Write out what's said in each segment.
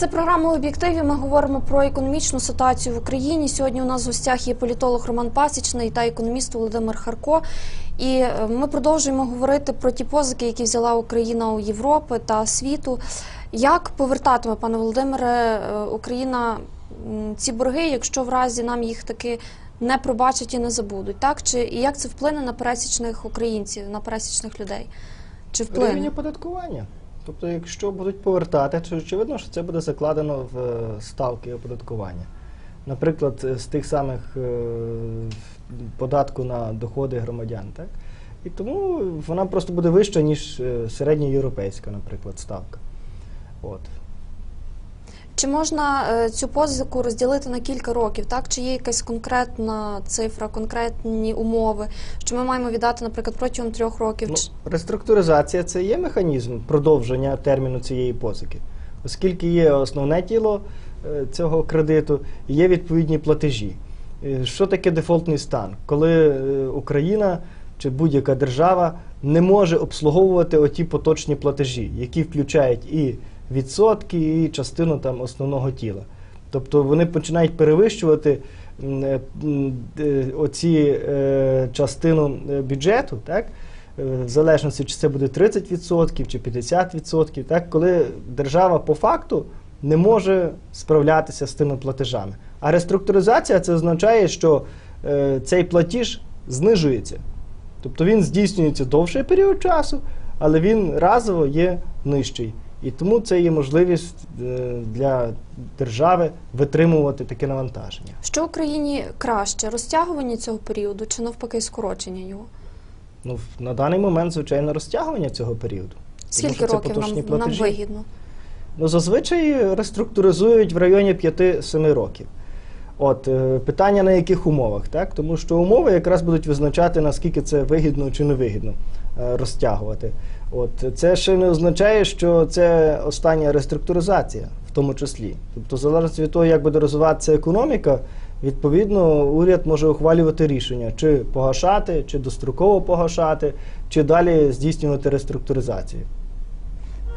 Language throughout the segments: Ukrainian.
Це програма об'єктиві. Ми говоримо про економічну ситуацію в Україні. Сьогодні у нас в гостях є політолог Роман Пасічний та економіст Володимир Харко. І е, ми продовжуємо говорити про ті позики, які взяла Україна у Європи та світу. Як повертатиме, пане Володимире, е, Україна ці борги, якщо в разі нам їх таки не пробачать і не забудуть, так чи і як це вплине на пересічних українців, на пересічних людей? Чи Рівень вплине? оподаткування. Тобто, якщо будуть повертати, то очевидно, що це буде закладено в е, ставки оподаткування. Наприклад, е, з тих самих е, податку на доходи громадян. Так? І тому вона просто буде вища, ніж середньоєвропейська, наприклад, ставка. От. Чи можна е, цю позику розділити на кілька років? Так чи є якась конкретна цифра, конкретні умови, що ми маємо віддати, наприклад, протягом трьох років? Ну, реструктуризація це є механізм продовження терміну цієї позики, оскільки є основне тіло е, цього кредиту, є відповідні платежі. Е, Що таке дефолтний стан? Коли Україна чи будь-яка держава не може обслуговувати оті поточні платежі, які включають і відсотки, і частину там основного тіла. Тобто вони починають перевищувати е, е, оці е, частину бюджету, так? в залежності, чи це буде 30% чи 50%, так? коли держава по факту не може справлятися з тими платежами. А реструктуризація це означає, що цей платіж знижується. Тобто він здійснюється довший період часу, але він разово є нижчий. І тому це є можливість е, для держави витримувати таке навантаження. Що Україні краще розтягування цього періоду чи навпаки скорочення його? Ну, на даний момент, звичайно, розтягування цього періоду. Скільки це років нам, нам вигідно? Ну, зазвичай реструктуризують в районі 5-7 років. От е, питання на яких умовах, так? Тому що умови якраз будуть визначати, наскільки це вигідно чи невигідно е, розтягувати. От це ще не означає, що це остання реструктуризація, в тому числі. Тобто, залежно від того, як буде розвиватися економіка, відповідно, уряд може ухвалювати рішення, чи погашати, чи достроково погашати, чи далі здійснювати реструктуризацію.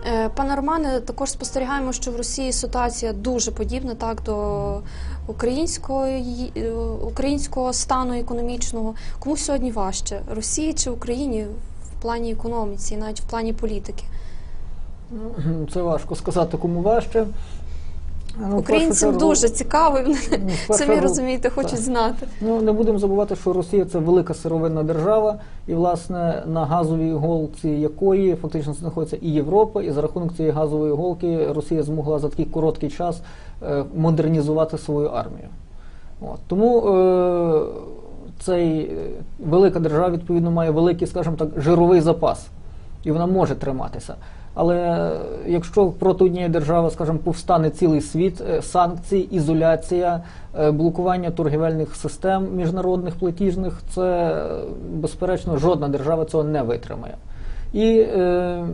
Е, Пане Романе, також спостерігаємо, що в Росії ситуація дуже подібна так до української е, українського стану економічного. Кому сьогодні важче Росії чи Україні плані економіці, навіть в плані політики? Ну, Це важко сказати, кому важче. Ну, Українцям чергу- дуже цікаво, вони Ну, самі розумієте, хочуть так. знати. Ну не будемо забувати, що Росія це велика сировинна держава, і власне на газовій голці якої фактично знаходиться і Європа, і за рахунок цієї газової голки Росія змогла за такий короткий час е, модернізувати свою армію. От. Тому е, цей е, велика держава відповідно має великий, скажімо так, жировий запас, і вона може триматися. Але е, якщо проти однієї держави, скажімо, повстане цілий світ, е, санкції, ізоляція, блокування торгівельних систем міжнародних платіжних, це безперечно жодна держава цього не витримає. І е,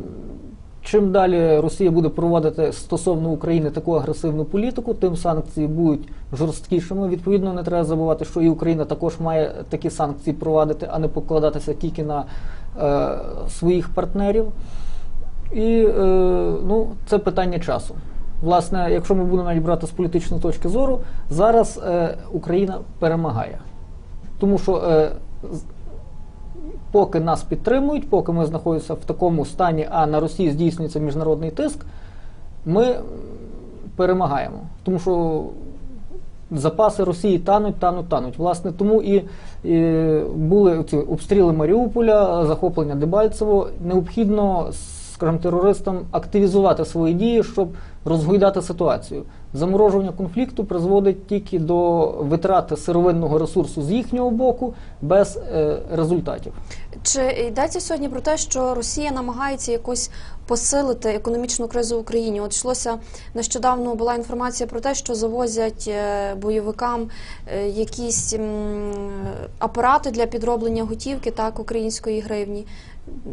чим далі Росія буде проводити стосовно України таку агресивну політику, тим санкції будуть жорсткішими. Відповідно, не треба забувати, що і Україна також має такі санкції провадити, а не покладатися тільки на е, своїх партнерів. І е, ну, це питання часу. Власне, якщо ми будемо навіть брати з політичної точки зору, зараз е, Україна перемагає. Тому що е, поки нас підтримують, поки ми знаходимося в такому стані, а на Росії здійснюється міжнародний тиск, ми перемагаємо. Тому що запаси Росії тануть, тануть, тануть. Власне, тому і, і були ці обстріли Маріуполя, захоплення Дебальцево. Необхідно, скажімо, терористам активізувати свої дії, щоб розгойдати ситуацію. Заморожування конфлікту призводить тільки до витрати сировинного ресурсу з їхнього боку без е, результатів. Чи йдеться сьогодні про те, що Росія намагається якось посилити економічну кризу в Україні? От йшлося нещодавно була інформація про те, що завозять е, бойовикам е, якісь апарати для підроблення готівки так української гривні.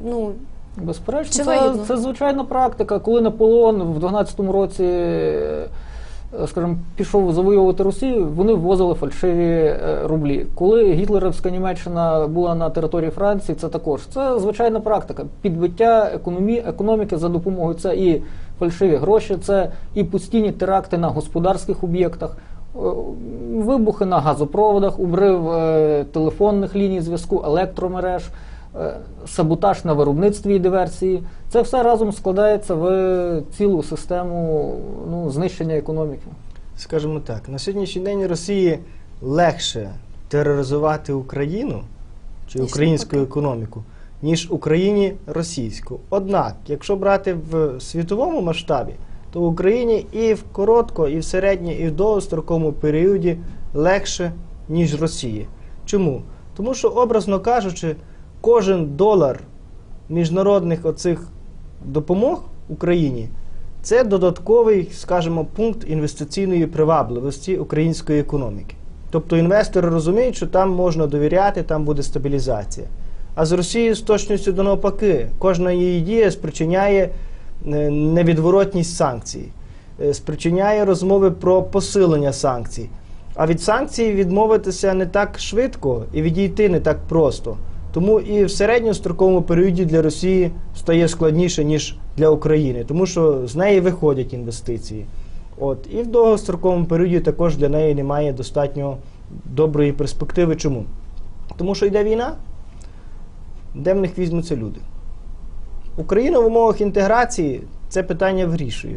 Ну Безперечно, це, це звичайна практика. Коли Наполеон в 12-му році скажімо, пішов завоювати Росію, вони ввозили фальшиві е, рублі. Коли гітлерівська Німеччина була на території Франції, це також це звичайна практика. Підбиття економі, економіки за допомогою це і фальшиві гроші, це і постійні теракти на господарських об'єктах. е, Вибухи на газопроводах, обрив е, телефонних ліній зв'язку, електромереж, е, саботаж на виробництві і диверсії. Це все разом складається в цілу систему ну, знищення економіки. Скажімо так, на сьогоднішній день Росії легше тероризувати Україну чи українську економіку, ніж Україні російську. Однак, якщо брати в світовому масштабі, то в Україні і в коротко, і в середньо, і в довгостроковому періоді легше, ніж Росії. Чому? Тому що, образно кажучи, кожен долар міжнародних оцих допомог Україні це додатковий, скажімо, пункт інвестиційної привабливості української економіки. Тобто інвестори розуміють, що там можна довіряти, там буде стабілізація. А з Росією з точністю до навпаки, кожна її дія спричиняє е, невідворотність санкцій, е, спричиняє розмови про посилення санкцій. А від санкцій відмовитися не так швидко і відійти не так просто. Тому і в середньостроковому періоді для Росії стає складніше, ніж для України, тому що з неї виходять інвестиції. От. І в довгостроковому періоді також для неї немає достатньо доброї перспективи. Чому? Тому що йде війна, де в них візьмуться люди. Україна в умовах інтеграції це питання вирішує.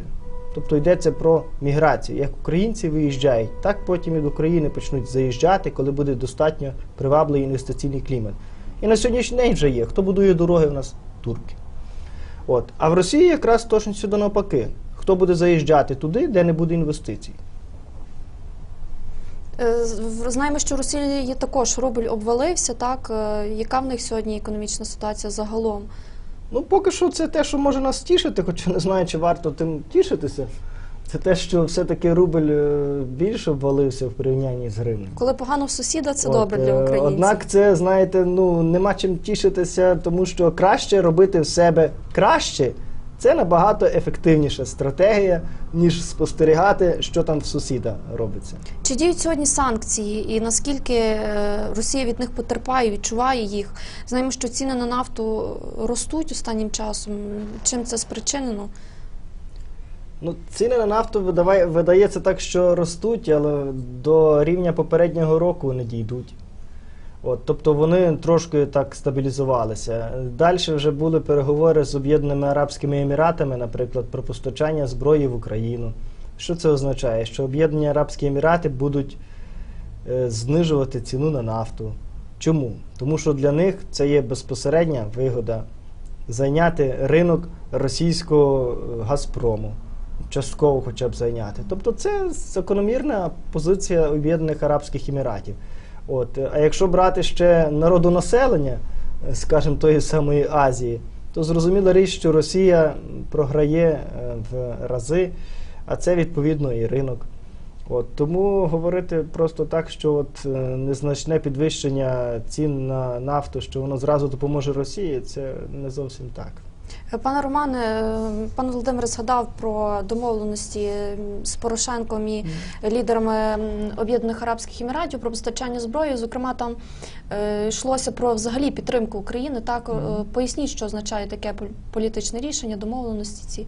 Тобто йдеться про міграцію. Як українці виїжджають, так потім і до України почнуть заїжджати, коли буде достатньо привабливий інвестиційний клімат. І на сьогоднішній день вже є. Хто будує дороги в нас? Турки. От. А в Росії якраз точно сюди навпаки. Хто буде заїжджати туди, де не буде інвестицій? Е, в- Знаємо, що Росії також рубль обвалився. Так Е, яка в них сьогодні економічна ситуація загалом? Ну, поки що це те, що може нас тішити, хоча не знаю, чи варто тим тішитися. Це те, що все-таки рубль е, більше обвалився в порівнянні з гривнею. Коли погано в сусіда, це От, добре для е, українців. Однак це, знаєте, ну нема чим тішитися, тому що краще робити в себе краще. Це набагато ефективніша стратегія, ніж спостерігати, що там в сусіда робиться. Чи діють сьогодні санкції, і наскільки е, Росія від них потерпає, відчуває їх? Знаємо, що ціни на нафту ростуть останнім часом. Чим це спричинено? Ну, ціни на нафту видавай, видається так, що ростуть, але до рівня попереднього року не дійдуть. От, тобто вони трошки так стабілізувалися. Далі вже були переговори з Об'єднаними Арабськими Еміратами, наприклад, про постачання зброї в Україну. Що це означає? Що Об'єднані Арабські Емірати будуть е, знижувати ціну на нафту. Чому? Тому що для них це є безпосередня вигода зайняти ринок російського е, Газпрому, частково хоча б зайняти. Тобто це закономірна позиція Об'єднаних Арабських Еміратів. От. А якщо брати ще народонаселення, е, скажімо, тої самої Азії, то зрозуміла річ, що Росія програє е, в рази, а це відповідно і ринок. От, тому говорити просто так, що от е, незначне підвищення цін на нафту, що воно зразу допоможе Росії, це не зовсім так. Пане Романе, е, пан Володимир згадав про домовленості з Порошенком і лідерами Об'єднаних Арабських Еміратів про постачання зброї. Зокрема, там е, йшлося про взагалі підтримку України. Так Е, поясніть, що означає таке політичне рішення, домовленості ці.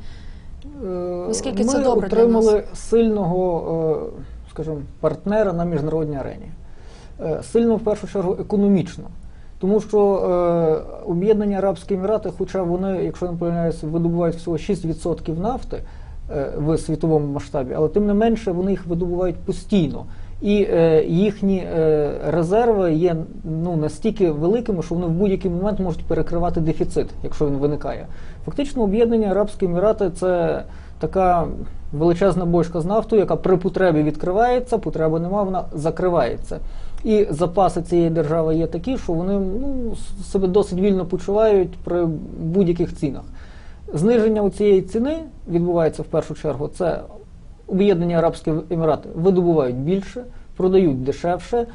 Наскільки це добре для отримали сильного, скажімо, партнера на міжнародній арені. Сильно в першу чергу економічно. Тому що е, Об'єднані Арабські Емірати, хоча вони, якщо не помиляюся, видобувають всього 6% нафти е, в світовому масштабі, але тим не менше вони їх видобувають постійно. І е, їхні е, резерви є ну, настільки великими, що вони в будь-який момент можуть перекривати дефіцит, якщо він виникає. Фактично, Об'єднані Арабські Емірати це така величезна бочка з нафтою, яка при потребі відкривається, потреби нема, вона закривається. І запаси цієї держави є такі, що вони ну, себе досить вільно почувають при будь-яких цінах. Зниження у цієї ціни відбувається в першу чергу. Це Об'єднані Арабські Емірати видобувають більше, продають дешевше.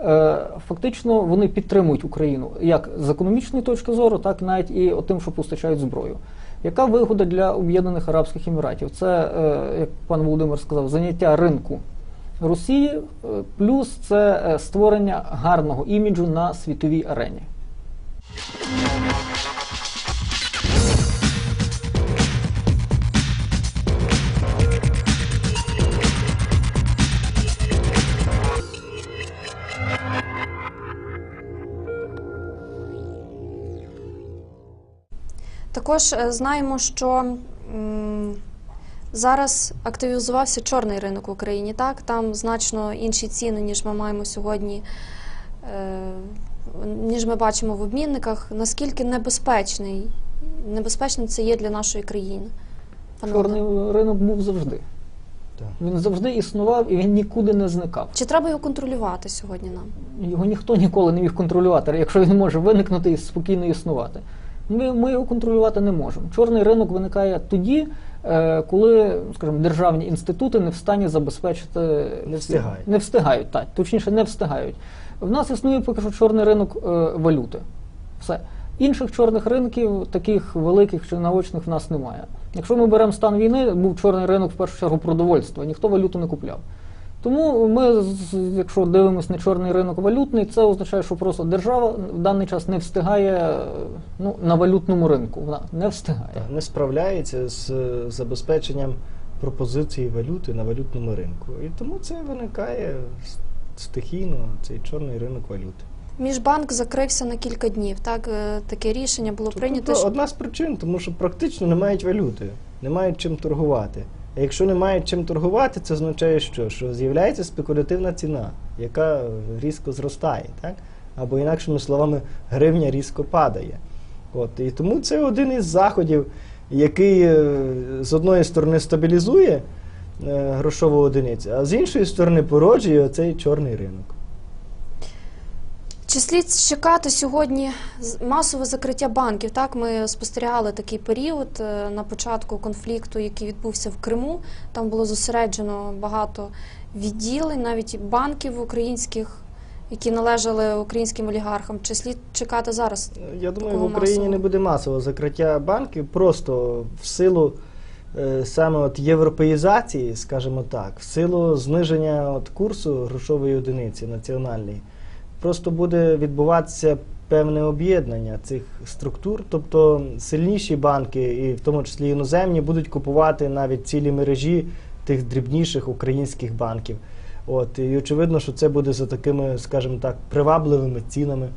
Е, Фактично вони підтримують Україну як з економічної точки зору, так навіть і тим, що постачають зброю. Яка вигода для Об'єднаних Арабських Еміратів? Це, е, як пан Володимир сказав, заняття ринку Росії, е, плюс це е, створення гарного іміджу на світовій арені. Також е, знаємо, що зараз активізувався чорний ринок в Україні. Так, там значно інші ціни, ніж ми маємо сьогодні, е, ніж ми бачимо в обмінниках. Наскільки небезпечний, небезпечним це є для нашої країни? Пане Чорний ринок був завжди. Так. Він завжди існував і він нікуди не зникав. Чи треба його контролювати сьогодні нам? Його ніхто ніколи не міг контролювати, якщо він може виникнути і спокійно існувати. Ми, ми його контролювати не можемо. Чорний ринок виникає тоді, коли, скажімо, державні інститути не в стані забезпечити Не встигають. Не встигають, так, точніше, не встигають. В нас існує поки що чорний ринок е, валюти. Все. Інших чорних ринків, таких великих чи наочних, в нас немає. Якщо ми беремо стан війни, був чорний ринок в першу чергу продовольства, ніхто валюту не купляв. Тому ми, якщо дивимося на чорний ринок валютний, це означає, що просто держава в даний час не встигає ну, на валютному ринку. Вона не встигає. Так, не справляється з забезпеченням пропозиції валюти на валютному ринку. І тому це виникає стихійно, цей чорний ринок валюти. Міжбанк закрився на кілька днів. Так, е, таке рішення було прийнято. Тобто що- одна з причин, тому що практично не мають валюти, не мають чим торгувати. А якщо не мають чим торгувати, це означає, що? Що з'являється спекулятивна ціна, яка різко зростає, так? Або інакшими словами, гривня різко падає. От, і тому це один із заходів, який е, з одної сторони стабілізує е, грошову одиницю, а з іншої сторони породжує цей чорний ринок. Чи слід чекати сьогодні масове закриття банків? Так, ми спостерігали такий період е, на початку конфлікту, який відбувся в Криму. Там було зосереджено багато відділень, навіть банків українських, які належали українським олігархам. Чи слід чекати зараз? Я думаю, в Україні масового. не буде масового закриття банків просто в силу е, саме от європеїзації, скажімо так, в силу зниження от курсу грошової одиниці національної. Просто буде відбуватися певне об'єднання цих структур, тобто сильніші банки, і в тому числі іноземні, будуть купувати навіть цілі мережі тих дрібніших українських банків. От, і очевидно, що це буде за такими, скажімо так, привабливими цінами.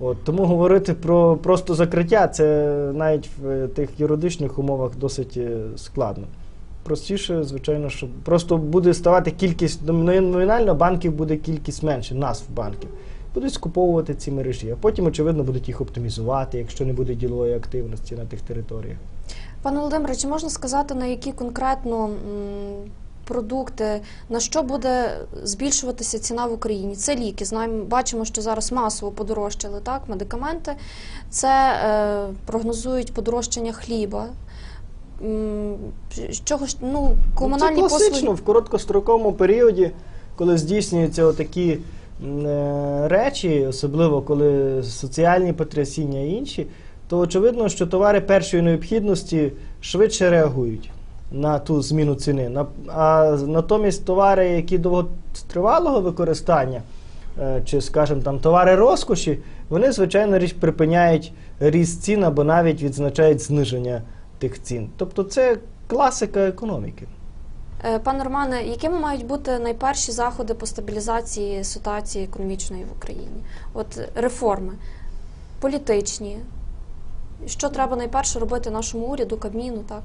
От, тому говорити про просто закриття це навіть в е, тих юридичних умовах досить е, складно. Простіше, звичайно, що просто буде ставати кількість ну, номінально банків буде кількість менше, назв банків. Будуть скуповувати ці мережі, а потім, очевидно, будуть їх оптимізувати, якщо не буде ділової активності на тих територіях. Пане Володимире, чи можна сказати, на які конкретно продукти, на що буде збільшуватися ціна в Україні? Це ліки. Знаємо, бачимо, що зараз масово подорожчали так, медикаменти. Це е, прогнозують подорожчання хліба. Чого ж ну комунальні Ну, це класично послуги? в короткостроковому періоді, коли здійснюються такі речі, особливо коли соціальні потрясіння і інші, то очевидно, що товари першої необхідності швидше реагують на ту зміну ціни. А натомість товари, які довготривалого використання, е, чи, скажімо, там товари розкоші, вони, звичайно, річ припиняють ріст цін або навіть відзначають зниження тих цін. Тобто це класика економіки. Е, Пане Романе, якими мають бути найперші заходи по стабілізації ситуації економічної в Україні? От реформи політичні. Що треба найперше робити нашому уряду, Кабміну, так?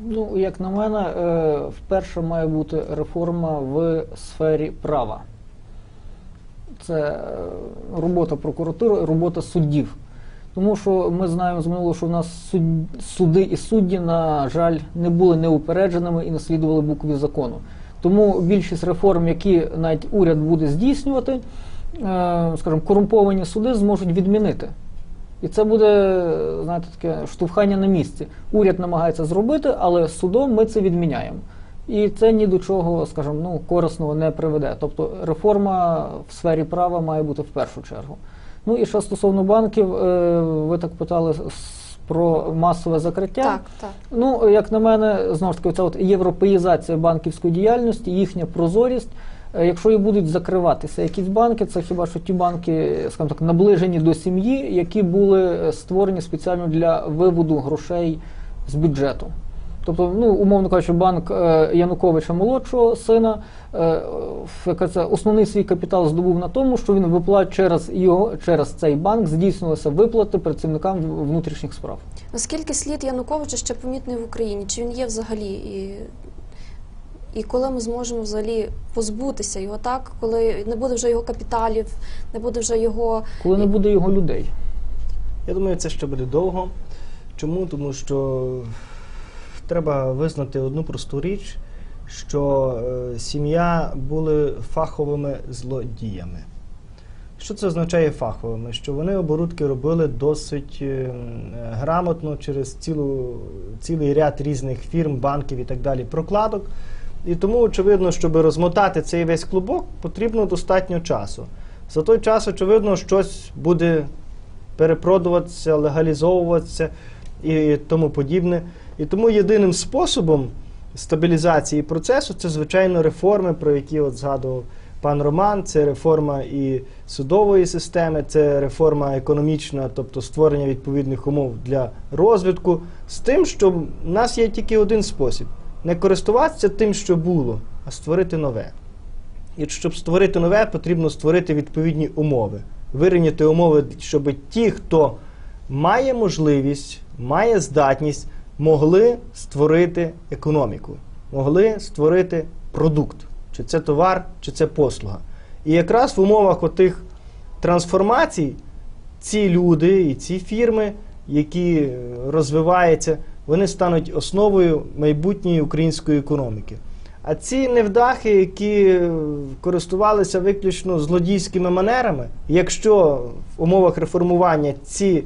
Ну, як на мене, е, вперше має бути реформа в сфері права. Це е, робота прокуратури, робота суддів. Тому що ми знаємо з минулого, що в нас суд- суди і судді, на жаль, не були неупередженими і не слідували букві закону. Тому більшість реформ, які навіть уряд буде здійснювати, е, скажімо, корумповані суди зможуть відмінити. І це буде, знаєте, таке штовхання на місці. Уряд намагається зробити, але судом ми це відміняємо. І це ні до чого, скажімо, ну, корисного не приведе. Тобто реформа в сфері права має бути в першу чергу. Ну і ще стосовно банків, е, ви так питали про масове закриття. Так, так. Ну, як на мене, знову ж таки, ця от європеїзація банківської діяльності, їхня прозорість. Е, Якщо і будуть закриватися якісь банки, це хіба що ті банки, скажімо так, наближені до сім'ї, які були е, створені спеціально для виводу грошей з бюджету. Тобто, ну, умовно кажучи, банк е, Януковича молодшого сина, е, основний свій капітал здобув на тому, що він виплат через його через цей банк здійснилися виплати працівникам внутрішніх справ. Наскільки слід Януковича ще помітний в Україні? Чи він є взагалі? І, і коли ми зможемо взагалі позбутися його так, коли не буде вже його капіталів, не буде вже його. Коли не буде його людей. Я думаю, це ще буде довго. Чому? Тому що треба визнати одну просту річ, що е, сім'я були фаховими злодіями. Що це означає фаховими? Що вони оборудки робили досить е, грамотно через цілу, цілий ряд різних фірм, банків і так далі, прокладок. І тому, очевидно, щоб розмотати цей весь клубок, потрібно достатньо часу. За той час, очевидно, щось буде перепродуватися, легалізовуватися і тому подібне. І тому єдиним способом стабілізації процесу це, звичайно, реформи, про які от згадував пан Роман. Це реформа і судової системи, це реформа економічна, тобто створення відповідних умов для розвитку. З тим, що в нас є тільки один спосіб: не користуватися тим, що було, а створити нове. І щоб створити нове, потрібно створити відповідні умови, вирівняти умови, щоб ті, хто має можливість, має здатність, могли створити економіку, могли створити продукт, чи це товар, чи це послуга. І якраз в умовах отих трансформацій ці люди і ці фірми, які е, розвиваються, вони стануть основою майбутньої української економіки. А ці невдахи, які е, користувалися виключно злодійськими манерами, якщо в умовах реформування ці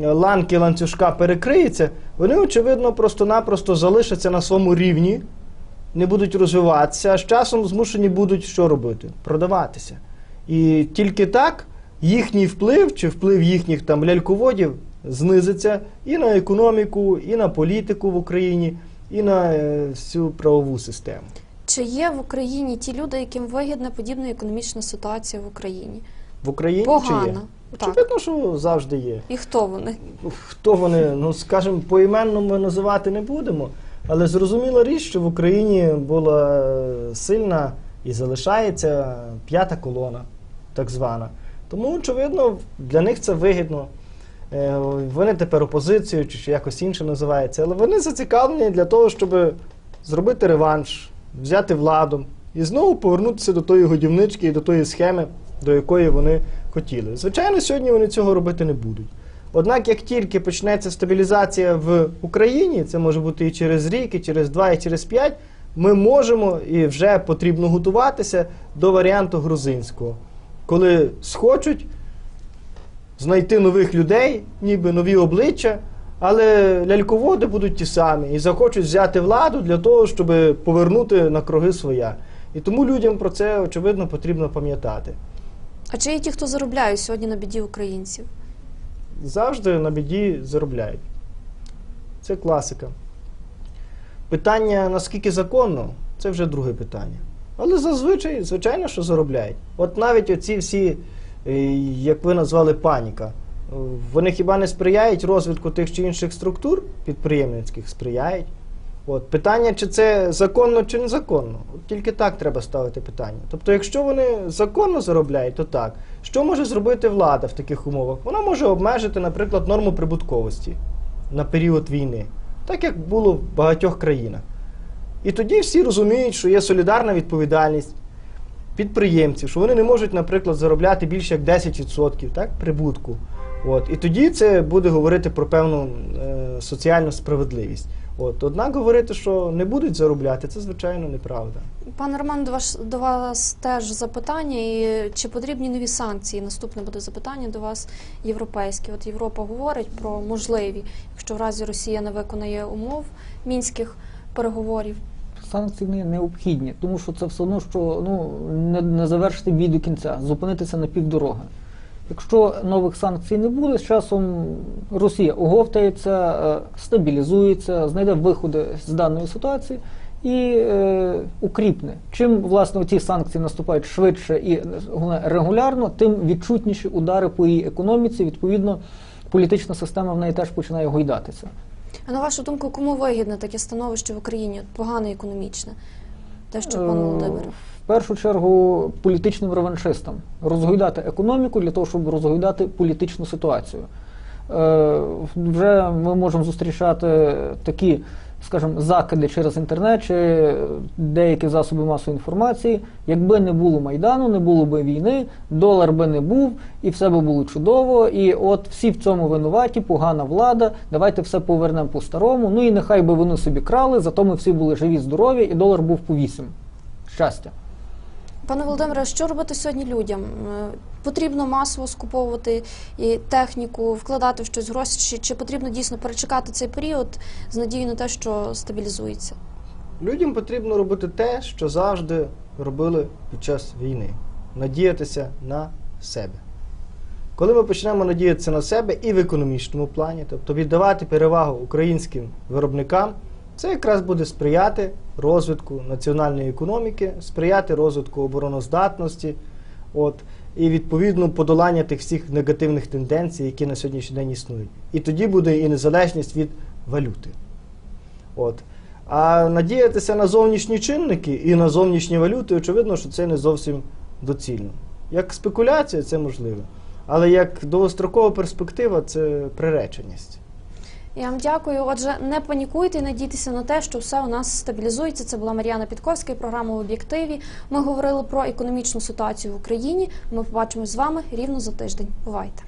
ланки ланцюжка перекриються, вони, очевидно, просто-напросто залишаться на своєму рівні, не будуть розвиватися, а з часом змушені будуть що робити? Продаватися. І тільки так їхній вплив чи вплив їхніх там ляльководів знизиться і на економіку, і на політику в Україні, і на е, всю правову систему. Чи є в Україні ті люди, яким вигідна подібна економічна ситуація в Україні? В Україні чи є? Очевидно, що завжди є. І хто вони? Хто вони, ну скажімо, поіменно ми називати не будемо, але зрозуміла річ, що в Україні була сильна і залишається п'ята колона, так звана. Тому, очевидно, для них це вигідно. Е, Вони тепер опозицією чи якось інше називається, але вони зацікавлені для того, щоб зробити реванш, взяти владу і знову повернутися до тої годівнички і до тої схеми, до якої вони хотіли. Звичайно, сьогодні вони цього робити не будуть. Однак, як тільки почнеться стабілізація в Україні, це може бути і через рік, і через два, і через п'ять, ми можемо і вже потрібно готуватися до варіанту грузинського, коли схочуть знайти нових людей, ніби нові обличчя, але ляльководи будуть ті самі і захочуть взяти владу для того, щоб повернути на круги своя. І тому людям про це очевидно потрібно пам'ятати. А чи є ті, хто заробляють сьогодні на біді українців? завжди на біді заробляють. Це класика. Питання, наскільки законно, це вже друге питання. Але зазвичай, звичайно, що заробляють. От навіть оці всі, е, як ви назвали, паніка, вони хіба не сприяють розвитку тих чи інших структур підприємницьких? Сприяють. От. Питання, чи це законно, чи незаконно. Тільки так треба ставити питання. Тобто, якщо вони законно заробляють, то так. Що може зробити влада в таких умовах? Вона може обмежити, наприклад, норму прибутковості на період війни, так як було в багатьох країнах. І тоді всі розуміють, що є солідарна відповідальність підприємців, що вони не можуть, наприклад, заробляти більше як 10% так, прибутку. От. І тоді це буде говорити про певну е, соціальну справедливість. От. Однак говорити, що не будуть заробляти, це звичайно неправда. Пане Роман, до вас, до вас теж запитання. І чи потрібні нові санкції? Наступне буде запитання до вас європейське. От Європа говорить про можливі, якщо в разі Росія не виконає умов мінських переговорів. Санкції не необхідні, тому що це все одно, що ну не, не завершити бій до кінця, зупинитися на півдороги. Якщо нових санкцій не буде, з часом Росія оговтається, е, стабілізується, знайде виходи з даної ситуації і е, укріпне. Чим власне ці санкції наступають швидше і головне регулярно, тим відчутніші удари по її економіці. Відповідно, політична система в неї теж починає гойдатися. А на вашу думку, кому вигідне таке становище в Україні? Погане економічне? Те, що пан Е, Володимир. Першу чергу політичним реваншистам розгойдати економіку для того, щоб розгойдати політичну ситуацію. Е, Вже ми можемо зустрічати такі, скажімо, закиди через інтернет чи деякі засоби масової інформації. Якби не було майдану, не було би війни, долар би не був, і все би було чудово. І от всі в цьому винуваті, погана влада. Давайте все повернемо по-старому. Ну і нехай би вони собі крали, зато ми всі були живі, здорові, і долар був по вісім. Щастя. Пане Володимире, що робити сьогодні людям? Е, Потрібно масово скуповувати і техніку, вкладати в щось гроші, чи, чи потрібно дійсно перечекати цей період з надією на те, що стабілізується? Людям потрібно робити те, що завжди робили під час війни надіятися на себе. Коли ми почнемо надіятися на себе і в економічному плані, тобто віддавати перевагу українським виробникам, це якраз буде сприяти розвитку національної економіки, сприяти розвитку обороноздатності, от, і відповідно подолання тих всіх негативних тенденцій, які на сьогоднішній день існують. І тоді буде і незалежність від валюти. От. А надіятися на зовнішні чинники і на зовнішні валюти, очевидно, що це не зовсім доцільно. Як спекуляція, це можливо. Але як довгострокова перспектива, це приреченість. Я вам дякую. Отже, не панікуйте і надійтеся на те, що все у нас стабілізується. Це була Мар'яна Підковська і програма в об'єктиві. Ми говорили про економічну ситуацію в Україні. Ми побачимось з вами рівно за тиждень. Бувайте.